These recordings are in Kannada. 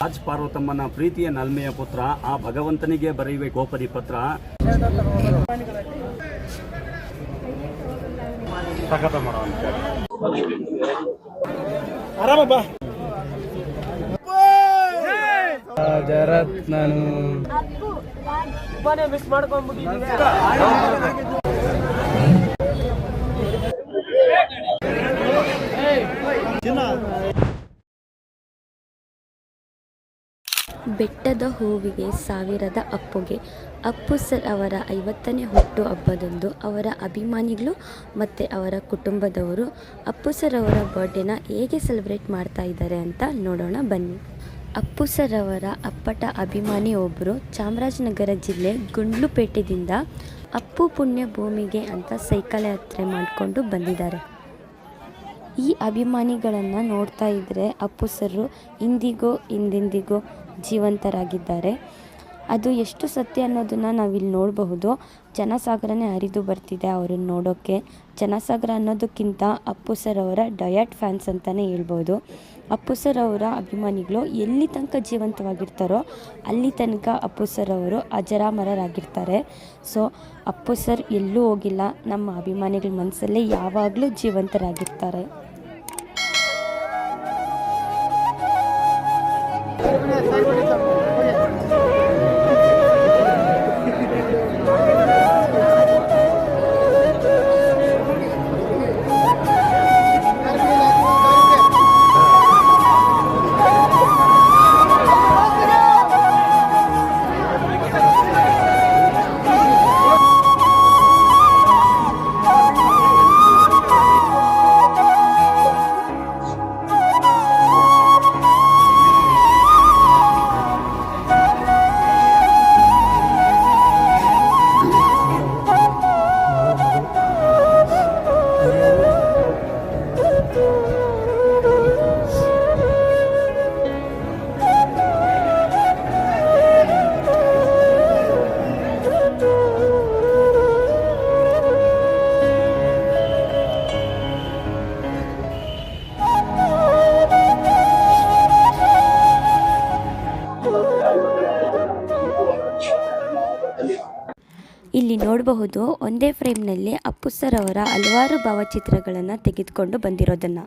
ರಾಜ್ ಪಾರ್ವತಮ್ಮನ ಪ್ರೀತಿಯ ನಲ್ಮೆಯ ಪುತ್ರ ಆ ಭಗವಂತನಿಗೆ ಬರೆಯುವೆ ಗೋಪದಿ ಪತ್ರ ಸಖತ ರಾಜರತ್ನನು ಮಿಸ್ ಮಾಡ್ಕೊಂಡ್ಬಿಟ್ಟಿದ್ದೀವಿ ಬೆಟ್ಟದ ಹೂವಿಗೆ ಸಾವಿರದ ಅಪ್ಪುಗೆ. ಅಪ್ಪು ಸರ್ ಅವರ ಐವತ್ತನೇ ಹುಟ್ಟು ಹಬ್ಬದಂದು ಅವರ ಅಭಿಮಾನಿಗಳು ಮತ್ತು ಅವರ ಕುಟುಂಬದವರು ಅಪ್ಪು ಸರ್ ಅವರ ಬರ್ಡೇನ ಹೇಗೆ ಸೆಲೆಬ್ರೇಟ್ ಮಾಡ್ತಾ ಇದ್ದಾರೆ ಅಂತ ನೋಡೋಣ ಬನ್ನಿ. ಅಪ್ಪು ಸರ್ ಅವರ ಅಪ್ಪಟ ಅಭಿಮಾನಿ ಒಬ್ಬರು ಚಾಮರಾಜನಗರ ಜಿಲ್ಲೆ ಗುಂಡ್ಲುಪೇಟೆದಿಂದ ಅಪ್ಪು ಪುಣ್ಯ ಭೂಮಿಗೆ ಅಂತ ಸೈಕಲ್ ಯಾತ್ರೆ ಮಾಡಿಕೊಂಡು ಬಂದಿದ್ದಾರೆ. ಈ ಅಭಿಮಾನಿಗಳನ್ನು ನೋಡ್ತಾ ಇದ್ದರೆ ಅಪ್ಪು ಸರ್ರು ಇಂದಿಗೋ ಹಿಂದೆಂದಿಗೋ ಜೀವಂತರಾಗಿದ್ದಾರೆ. ಅದು ಎಷ್ಟು ಸತ್ಯ ಅನ್ನೋದನ್ನು ನಾವಿಲ್ಲಿ ನೋಡಬಹುದು. ಜನಸಾಗರನೇ ಹರಿದು ಬರ್ತಿದೆ ಅವ್ರನ್ನ ನೋಡೋಕ್ಕೆ ಜನಸಾಗರ ಅನ್ನೋದಕ್ಕಿಂತ ಅಪ್ಪು ಸರ್ ಅವರ ಡಯಟ್ ಫ್ಯಾನ್ಸ್ ಅಂತಲೇ ಹೇಳ್ಬೋದು. ಅಪ್ಪು ಸರ್ ಅವರ ಅಭಿಮಾನಿಗಳು ಎಲ್ಲಿ ತನಕ ಜೀವಂತವಾಗಿರ್ತಾರೋ ಅಲ್ಲಿ ತನಕ ಅಪ್ಪು ಸರ್ ಅವರು ಅಜರಾಮರರಾಗಿರ್ತಾರೆ. ಸೊ, ಅಪ್ಪು ಸರ್ ಎಲ್ಲೂ ಹೋಗಿಲ್ಲ. ನಮ್ಮ ಅಭಿಮಾನಿಗಳ ಮನಸ್ಸಲ್ಲೇ ಯಾವಾಗಲೂ ಜೀವಂತರಾಗಿರ್ತಾರೆ. ಇಲ್ಲಿ ನೋಡಬಹುದು ಒಂದೇ ಫ್ರೇಮ್ನಲ್ಲಿ ಅಪ್ಪು ಸರ್ ಅವರ ಹಲವಾರು ಭಾವಚಿತ್ರಗಳನ್ನು ತೆಗೆದುಕೊಂಡು ಬಂದಿರೋದನ್ನು.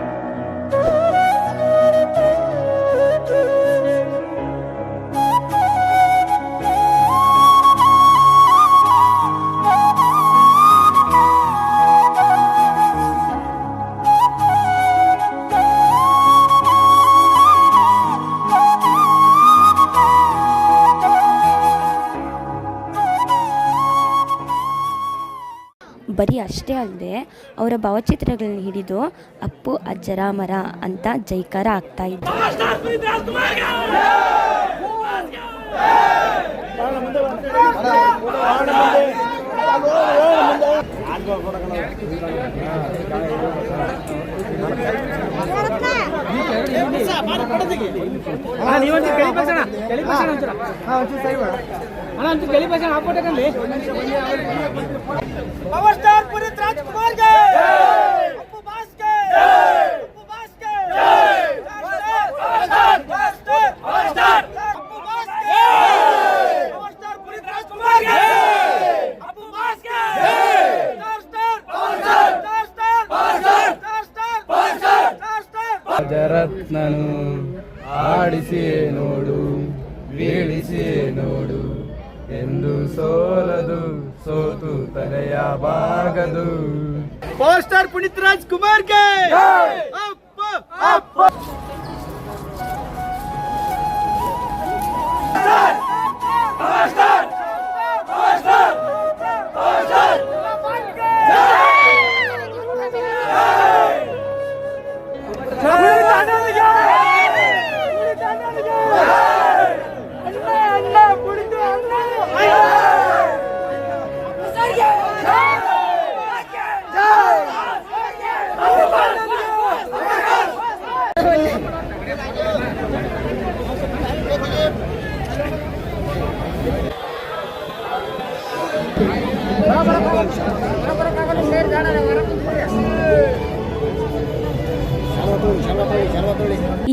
ಅಷ್ಟೇ ಅಲ್ಲದೆ ಅವರ ಭಾವಚಿತ್ರಗಳನ್ನು ಹಿಡಿದು ಅಪ್ಪು ಅಜ್ಜರಾಮರ ಅಂತ ಜೈಕಾರ ಆಗ್ತಾ ಇತ್ತು ಸ್ಟಾರ್ ಆಡಿಸಿ ನೋಡು ಬೀಳಿಸಿ ನೋಡು. ಎಂದು ಸೋಲದು ಸೋತು ತಲೆಯ ಬಾಗದು. ಪೋಸ್ಟರ್ ಪುನೀತ್ ರಾಜ್ ಕುಮಾರ್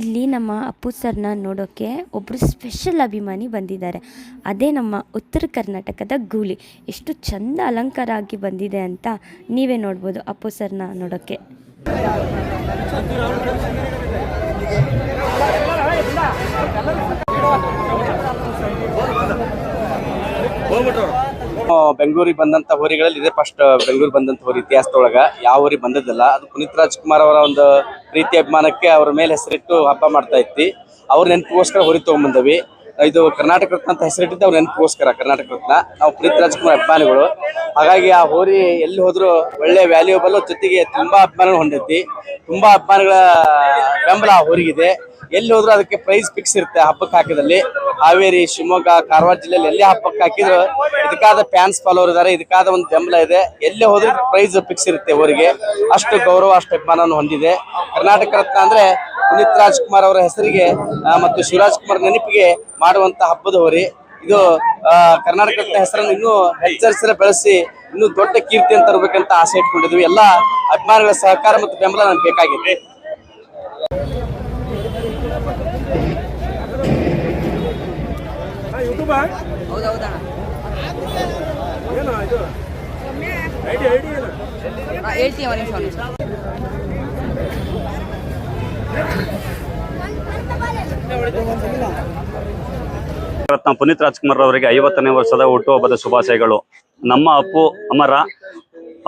ಇಲ್ಲಿ ನಮ್ಮ ಅಪ್ಪು ಸರ್ನ ನೋಡೋಕೆ ಒಬ್ಬರು ಸ್ಪೆಷಲ್ ಅಭಿಮಾನಿ ಬಂದಿದ್ದಾರೆ. ಅದೇ ನಮ್ಮ ಉತ್ತರ ಕರ್ನಾಟಕದ ಗೂಳಿ. ಎಷ್ಟು ಚಂದ ಅಲಂಕಾರ ಆಗಿ ಬಂದಿದೆ ಅಂತ ನೀವೇ ನೋಡ್ಬೋದು ಅಪ್ಪು ಸರ್ನ ನೋಡೋಕ್ಕೆ ಬೆಂಗಳೂರಿಗೆ ಬಂದಂತ ಹೋರಿಗಳಲ್ಲಿ ಇದೆ ಫಸ್ಟ್ ಬೆಂಗಳೂರಿಗೆ ಬಂದಂತ ಹೋರಿ ಇತಿಹಾಸದೊಳಗ. ಯಾವ ಹೋರಿ ಬಂದದಿಲ್ಲ ಅದು ಪುನೀತ್ ರಾಜ್ಕುಮಾರ್ ಅವರ ಒಂದು ಪ್ರೀತಿ ಅಭಿಮಾನಕ್ಕೆ ಅವರ ಮೇಲೆ ಹೆಸರಿಟ್ಟು ಹಬ್ಬ ಮಾಡ್ತಾ ಇತ್ತಿ ಅವ್ರ ನೆನಪಿಗೋಸ್ಕರ ಹೊರಿ ತಗೊಂಡ್ಬಂದವಿ ಇದು ಕರ್ನಾಟಕ ರತ್ನ ಅಂತ ಹೆಸರಿಟ್ಟಿದ್ದು, ಅವ್ರ ನೆನಪಿಗೋಸ್ಕರ ಕರ್ನಾಟಕ ರತ್ನ. ನಾವು ಪುನೀತ್ ರಾಜ್ಕುಮಾರ್ ಅಭಿಮಾನಿಗಳು. ಹಾಗಾಗಿ ಆ ಹೋರಿ ಎಲ್ಲಿ ಹೋದ್ರು ಒಳ್ಳೆ ವ್ಯಾಲ್ಯೂಬಲ್ ಜೊತೆಗೆ ತುಂಬಾ ಅಭಿಮಾನ ಹೊಂದೈತಿ ತುಂಬಾ ಅಭಿಮಾನಿಗಳ ಬೆಂಬಲ ಆ ಹೋರಿಗಿದೆ. ಎಲ್ಲಿ ಹೋದ್ರು ಅದಕ್ಕೆ ಪ್ರೈಸ್ ಫಿಕ್ಸ್ ಇರುತ್ತೆ ಹಬ್ಬಕ್ಕೆ ಹಾಕಿದಲ್ಲಿ. ಹಾವೇರಿ, ಶಿವಮೊಗ್ಗ, ಕಾರವಾರ ಜಿಲ್ಲೆಯಲ್ಲಿ ಎಲ್ಲಿ ಹಬ್ಬಕ್ಕೆ ಹಾಕಿದ್ರು, ಇದಕ್ಕಾದ ಫ್ಯಾನ್ಸ್ ಫಾಲೋವರ್ ಇದಾರೆ, ಇದಕ್ಕಾದ ಒಂದು ಬೆಂಬಲ ಇದೆ. ಎಲ್ಲಿ ಹೋದ್ರು ಪ್ರೈಸ್ ಫಿಕ್ಸ್ ಇರುತ್ತೆ ಅವರಿಗೆ ಅಷ್ಟು ಗೌರವ, ಅಷ್ಟು ಅಭಿಮಾನವನ್ನು ಹೊಂದಿದೆ. ಕರ್ನಾಟಕ ರತ್ನ ಅಂದ್ರೆ ಪುನೀತ್ ರಾಜ್ಕುಮಾರ್ ಅವರ ಹೆಸರಿಗೆ ಮತ್ತು ಶಿವರಾಜ್ ಕುಮಾರ್ ನೆನಪಿಗೆ ಮಾಡುವಂತ ಹಬ್ಬದ ಹೋರಿ. ಇದು ಕರ್ನಾಟಕ ರತ್ನ ಹೆಸರನ್ನು ಇನ್ನೂ ಹೆಚ್ಚರಿಸಿದ ಬೆಳೆಸಿ, ಇನ್ನೂ ದೊಡ್ಡ ಕೀರ್ತಿ ಅಂತ ತರಬೇಕಂತ ಆಸೆ ಇಟ್ಕೊಂಡಿದ್ವಿ ಎಲ್ಲ ಅಭಿಮಾನಿಗಳ ಸಹಕಾರ ಮತ್ತು ಬೆಂಬಲ ನಮ್ಗೆ ಬೇಕಾಗಿದೆ. ಹೇಳ್ತೀವಿ ಒಂದು ನಿಮಿಷ ಒಂದು ನಿಮಿಷ. ರತ್ನ ಪುನೀತ್ ರಾಜ್ಕುಮಾರ್ ಅವರಿಗೆ ಐವತ್ತನೇ ವರ್ಷದ ಹುಟ್ಟುಹಬ್ಬದ ಶುಭಾಶಯಗಳು. ನಮ್ಮ ಅಪ್ಪು ಅಮರ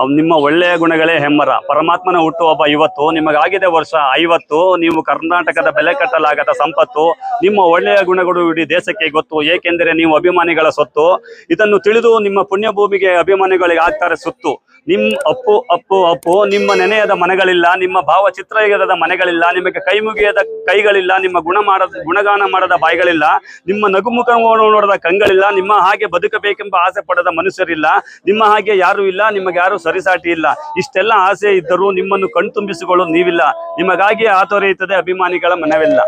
ಅವ್ ನಿಮ್ಮ ಒಳ್ಳೆಯ ಗುಣಗಳೇ ಹೆಮ್ಮರ. ಪರಮಾತ್ಮನ ಹುಟ್ಟುಹಬ್ಬ ಇವತ್ತು, ನಿಮಗಾಗಿದೆ ವರ್ಷ ಐವತ್ತು, ನೀವು ಕರ್ನಾಟಕದ ಬೆಲೆ ಕಟ್ಟಲಾಗದ ಸಂಪತ್ತು, ನಿಮ್ಮ ಒಳ್ಳೆಯ ಗುಣಗಳು ಇಡೀ ದೇಶಕ್ಕೆ ಗೊತ್ತು, ಏಕೆಂದರೆ ನೀವು ಅಭಿಮಾನಿಗಳ ಸೊತ್ತು. ಇದನ್ನು ತಿಳಿದು ನಿಮ್ಮ ಪುಣ್ಯಭೂಮಿಗೆ ಅಭಿಮಾನಿಗಳಿಗೆ ಆಗ್ತಾರೆ ಸುತ್ತು. ನಿಮ್ ಅಪ್ಪು ಅಪ್ಪು ಅಪ್ಪು, ನಿಮ್ಮ ನೆನೆಯದ ಮನೆಗಳಿಲ್ಲ, ನಿಮ್ಮ ಭಾವಚಿತ್ರ ಇರದ ಮನೆಗಳಿಲ್ಲ, ನಿಮಗೆ ಕೈ ಮುಗಿಯದ ಕೈಗಳಿಲ್ಲ, ನಿಮ್ಮ ಗುಣ ಮಾಡದ, ಗುಣಗಾನ ಮಾಡದ ಬಾಯಿಗಳಿಲ್ಲ, ನಿಮ್ಮ ನಗುಮುಖ ನೋಡದ ಕಂಗಳಿಲ್ಲ, ನಿಮ್ಮ ಹಾಗೆ ಬದುಕಬೇಕೆಂಬ ಆಸೆ ಪಡದ ಮನುಷ್ಯರಿಲ್ಲ, ನಿಮ್ಮ ಹಾಗೆ ಯಾರು ಇಲ್ಲ, ನಿಮಗೆ ಯಾರು ಸರಿಸಾಟಿ ಇಲ್ಲ. ಇಷ್ಟೆಲ್ಲ ಆಸೆ ಇದ್ದರೂ ನಿಮ್ಮನ್ನು ಕಣ್ತುಂಬಿಸಿಕೊಳ್ಳಲು ನೀವಿಲ್ಲ. ನಿಮಗಾಗಿ ಆತೊರೆಯುತ್ತದೆ ಅಭಿಮಾನಿಗಳ ಮನವಿಲ್ಲ.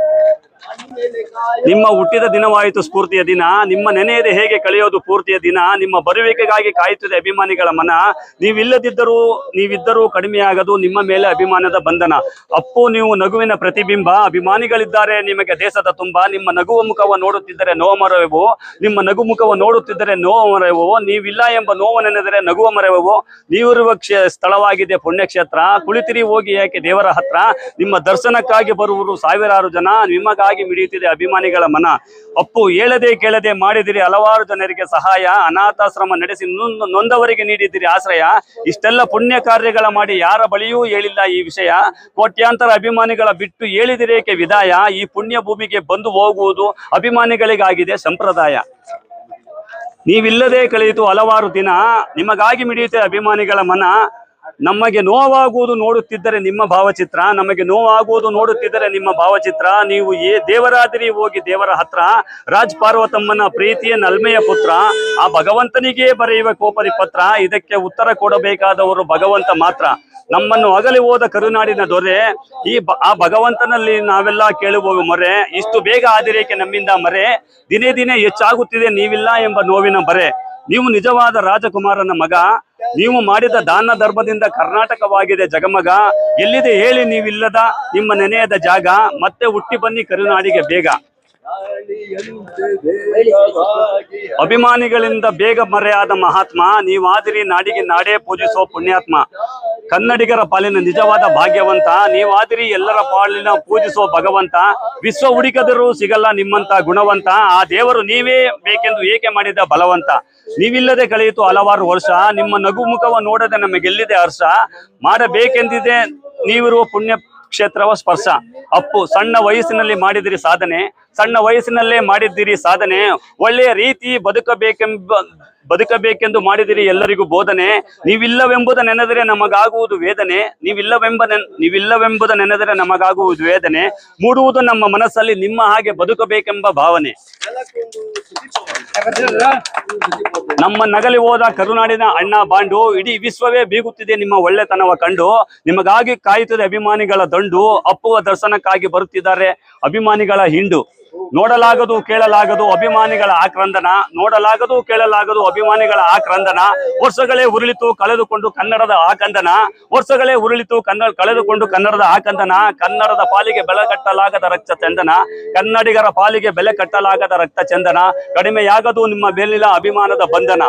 ನಿಮ್ಮ ಹುಟ್ಟಿದ ದಿನವಾಯಿತು ಸ್ಫೂರ್ತಿಯ ದಿನ. ನಿಮ್ಮ ನೆನೆಯದೆ ಹೇಗೆ ಕಳೆಯೋದು ಪೂರ್ತಿಯ ದಿನ. ನಿಮ್ಮ ಬರುವಿಕೆಗಾಗಿ ಕಾಯುತ್ತದೆ ಅಭಿಮಾನಿಗಳ ಮನ. ನೀವಿಲ್ಲದಿದ್ದರೂ, ನೀವಿದ್ದರೂ ಕಡಿಮೆಯಾಗದು ನಿಮ್ಮ ಮೇಲೆ ಅಭಿಮಾನದ ಬಂಧನ. ಅಪ್ಪು, ನೀವು ನಗುವಿನ ಪ್ರತಿಬಿಂಬ. ಅಭಿಮಾನಿಗಳಿದ್ದಾರೆ ನಿಮಗೆ ದೇಶದ ತುಂಬ. ನಿಮ್ಮ ನಗುವ ಮುಖವ ನೋಡುತ್ತಿದ್ದರೆ ನೋವು ನಿಮ್ಮ ನಗು ಮುಖವ ನೋಡುತ್ತಿದ್ದರೆ ನೋವು ನೀವಿಲ್ಲ ಎಂಬ ನೋವು ನೆನೆದರೆ ನಗುವ ಮರವು ನೀವಿರುವ ಸ್ಥಳವಾಗಿದೆ ಪುಣ್ಯಕ್ಷೇತ್ರ. ಕುಳಿತಿರಿ ಹೋಗಿ ಯಾಕೆ ದೇವರ ಹತ್ರ. ನಿಮ್ಮ ದರ್ಶನಕ್ಕಾಗಿ ಬರುವರು ಸಾವಿರಾರು ಜನ. ನಿಮಗಾಗಿ ಮಿಡಿಯುತ್ತಿದೆ ಅಭಿಮಾನಿಗಳ ಮನ. ಅಪ್ಪು, ಹೇಳದೆ ಕೇಳದೆ ಮಾಡಿದಿರಿ ಹಲವಾರು ಜನರಿಗೆ ಸಹಾಯ. ಅನಾಥಾಶ್ರಮ ನಡೆಸಿ ನೊಂದವರಿಗೆ ನೀಡಿದಿರಿ ಆಶ್ರಯ. ಇಷ್ಟೆಲ್ಲ ಪುಣ್ಯ ಕಾರ್ಯಗಳ ಮಾಡಿ ಯಾರ ಬಳಿಯೂ ಹೇಳಿಲ್ಲ ಈ ವಿಷಯ. ಕೋಟ್ಯಾಂತರ ಅಭಿಮಾನಿಗಳ ಬಿಟ್ಟು ಹೇಳಿದಿರೇಕೆ ವಿದಾಯ? ಈ ಪುಣ್ಯ ಭೂಮಿಗೆ ಬಂದು ಹೋಗುವುದು ಅಭಿಮಾನಿಗಳಿಗಾಗಿದೆ ಸಂಪ್ರದಾಯ. ನೀವಿಲ್ಲದೆ ಕಳೆಯಿತು ಹಲವಾರು ದಿನ. ನಿಮಗಾಗಿ ಮಿಡಿಯುತ್ತೆ ಅಭಿಮಾನಿಗಳ ಮನ. ನಮಗೆ ನೋವಾಗುವುದು ನೋಡುತ್ತಿದ್ದರೆ ನಿಮ್ಮ ಭಾವಚಿತ್ರ, ನಮಗೆ ನೋವಾಗುವುದು ನೋಡುತ್ತಿದ್ದರೆ ನಿಮ್ಮ ಭಾವಚಿತ್ರ. ನೀವು ಏ ದೇವರಾದಿರಿ ಹೋಗಿ ದೇವರ ಹತ್ರ, ರಾಜ್ ಪಾರ್ವತಮ್ಮನ ಪ್ರೀತಿಯ ನಲ್ಮೆಯ ಪುತ್ರ, ಆ ಭಗವಂತನಿಗೆ ಬರೆಯುವ ಕೋಪರಿ ಪತ್ರ ಇದಕ್ಕೆ ಉತ್ತರ ಕೊಡಬೇಕಾದವರು ಭಗವಂತ ಮಾತ್ರ. ನಮ್ಮನ್ನು ಅಗಲಿ ಹೋದ ಕರುನಾಡಿನ ದೊರೆ, ಈ ಆ ಭಗವಂತನಲ್ಲಿ ನಾವೆಲ್ಲ ಕೇಳುವ ಮೊರೆ, ಇಷ್ಟು ಬೇಗ ಆದಿರೇಕೆ ನಮ್ಮಿಂದ ಮರೆ? ದಿನೇ ದಿನೇ ಹೆಚ್ಚಾಗುತ್ತಿದೆ ನೀವಿಲ್ಲ ಎಂಬ ನೋವಿನ ಬರೆ. ನೀವು ನಿಜವಾದ ರಾಜಕುಮಾರನ ಮಗ, ನೀವು ಮಾಡಿದ ದಾನ ಧರ್ಮದಿಂದ ಕರ್ನಾಟಕವಾಗಿದೆ ಜಗಮಗ. ಎಲ್ಲಿದೆ ಹೇಳಿ ನೀವಿಲ್ಲದ ನಿಮ್ಮ ನೆನೆಯದ ಜಾಗ, ಮತ್ತೆ ಹುಟ್ಟಿ ಬನ್ನಿ ಕರುನಾಡಿಗೆ ಬೇಗ. ಅಭಿಮಾನಿಗಳಿಂದ ಬೇಗ ಮರೆಯಾದ ಮಹಾತ್ಮ, ನೀವಾದಿರಿ ನಾಡಿಗೆ ನಾಡೇ ಪೂಜಿಸೋ ಪುಣ್ಯಾತ್ಮ. ಕನ್ನಡಿಗರ ಪಾಲಿನ ನಿಜವಾದ ಭಾಗ್ಯವಂತ. ನೀವಾದಿರಿ ಎಲ್ಲರ ಪಾಲಿನ ಪೂಜಿಸುವ ಭಗವಂತ. ವಿಶ್ವ ಹುಡುಕದರೂ ಸಿಗಲ್ಲ ನಿಮ್ಮಂತ ಗುಣವಂತ. ಆ ದೇವರು ನೀವೇ ಬೇಕೆಂದು ಏಕೆ ಮಾಡಿದ ಬಲವಂತ? ನೀವಿಲ್ಲದೆ ಕಳೆಯಿತು ಹಲವಾರು ವರ್ಷ. ನಿಮ್ಮ ನಗು ಮುಖವ ನೋಡದೆ ನಮಗೆಲ್ಲಿದೆ ಹರ್ಷ? ಮಾಡಬೇಕೆಂದಿದೆ ನೀವಿರುವ ಪುಣ್ಯ ಕ್ಷೇತ್ರವ ಸ್ಪರ್ಶ. ಅಪ್ಪು, ಸಣ್ಣ ವಯಸ್ಸಿನಲ್ಲಿ ಮಾಡಿದಿರಿ ಸಾಧನೆ. ಸಣ್ಣ ವಯಸ್ಸಿನಲ್ಲೇ ಮಾಡಿದ್ದೀರಿ ಸಾಧನೆ. ಒಳ್ಳೆಯ ರೀತಿ ಬದುಕಬೇಕೆಂಬ ಬದುಕಬೇಕೆಂದು ಮಾಡಿದಿರಿ ಎಲ್ಲರಿಗೂ ಬೋಧನೆ. ನೀವಿಲ್ಲವೆಂಬುದ ನೆನೆದರೆ ನಮಗಾಗುವುದು ವೇದನೆ. ನೀವಿಲ್ಲವೆಂಬ ನೆನ್, ನೀವಿಲ್ಲವೆಂಬುದ ನೆನೆದರೆ ನಮಗಾಗುವುದು ವೇದನೆ. ಮೂಡುವುದು ನಮ್ಮ ಮನಸ್ಸಲ್ಲಿ ನಿಮ್ಮ ಹಾಗೆ ಬದುಕಬೇಕೆಂಬ ಭಾವನೆ. ನಮ್ಮ ನಗಲಿ ಹೋದ ಕರುನಾಡಿನ ಅಣ್ಣ ಬಾಂಡು, ಇಡೀ ವಿಶ್ವವೇ ಬೀಗುತ್ತಿದೆ ನಿಮ್ಮ ಒಳ್ಳೆತನವ ಕಂಡು. ನಿಮಗಾಗಿ ಕಾಯುತ್ತದೆ ಅಭಿಮಾನಿಗಳ ದಂಡು, ಅಪ್ಪುವ ದರ್ಶನಕ್ಕಾಗಿ ಬರುತ್ತಿದ್ದಾರೆ ಅಭಿಮಾನಿಗಳ ಹಿಂಡು. ನೋಡಲಾಗದು, ಕೇಳಲಾಗದು ಅಭಿಮಾನಿಗಳ ಆಕ್ರಂದನ, ನೋಡಲಾಗದು, ಕೇಳಲಾಗದು ಅಭಿಮಾನಿಗಳ ಆಕ್ರಂದನ. ವರ್ಷಗಳೇ ಉರುಳಿತು, ಕಳೆದುಕೊಂಡು ಕನ್ನಡದ ಆಕಂದನ. ವರ್ಷಗಳೇ ಉರುಳಿತು ಕನ್ನಡ ಕಳೆದುಕೊಂಡು ಕನ್ನಡದ ಆಕಂದನ. ಕನ್ನಡದ ಪಾಲಿಗೆ ಬೆಲೆ ಕಟ್ಟಲಾಗದ ರಕ್ತ ಚಂದನ. ಕನ್ನಡಿಗರ ಪಾಲಿಗೆ ಬೆಲೆ ಕಟ್ಟಲಾಗದ ರಕ್ತ ಚಂದನ. ಕಡಿಮೆಯಾಗದು ನಿಮ್ಮ ಮೇಲಿನ ಅಭಿಮಾನದ ಬಂಧನ.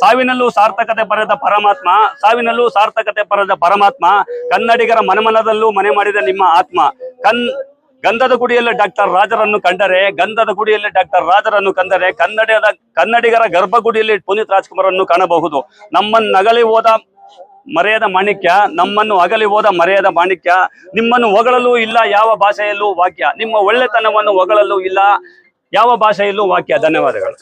ಸಾವಿನಲ್ಲೂ ಸಾರ್ಥಕತೆ ಬರೆದ ಪರಮಾತ್ಮ, ಸಾವಿನಲ್ಲೂ ಸಾರ್ಥಕತೆ ಬರೆದ ಪರಮಾತ್ಮ, ಕನ್ನಡಿಗರ ಮನಮನದಲ್ಲೂ ಮನೆ ಮಾಡಿದ ನಿಮ್ಮ ಆತ್ಮ. ಕನ್ ಗಂಧದ ಗುಡಿಯಲ್ಲಿ ಡಾಕ್ಟರ್ ರಾಜರನ್ನು ಕಂಡರೆ, ಗಂಧದ ಗುಡಿಯಲ್ಲಿ ಡಾಕ್ಟರ್ ರಾಜರನ್ನು ಕಂಡರೆ ಕನ್ನಡದ ಕನ್ನಡಿಗರ ಗರ್ಭಗುಡಿಯಲ್ಲಿ ಪುನೀತ್ ರಾಜ್ಕುಮಾರನ್ನು ಕಾಣಬಹುದು. ನಮ್ಮನ್ನು ನಗಲಿ ಹೋದ ಮರೆಯದ ಮಾಣಿಕ್ಯ, ನಮ್ಮನ್ನು ಅಗಲಿ ಹೋದ ಮರೆಯದ ಮಾಣಿಕ್ಯ, ನಿಮ್ಮನ್ನು ಹೊಗಳಲು ಇಲ್ಲ ಯಾವ ಭಾಷೆಯಲ್ಲೂ ವಾಕ್ಯ, ನಿಮ್ಮ ಒಳ್ಳೆತನವನ್ನು ಹೊಗಳಲು ಇಲ್ಲ ಯಾವ ಭಾಷೆಯಲ್ಲೂ ವಾಕ್ಯ. ಧನ್ಯವಾದಗಳು!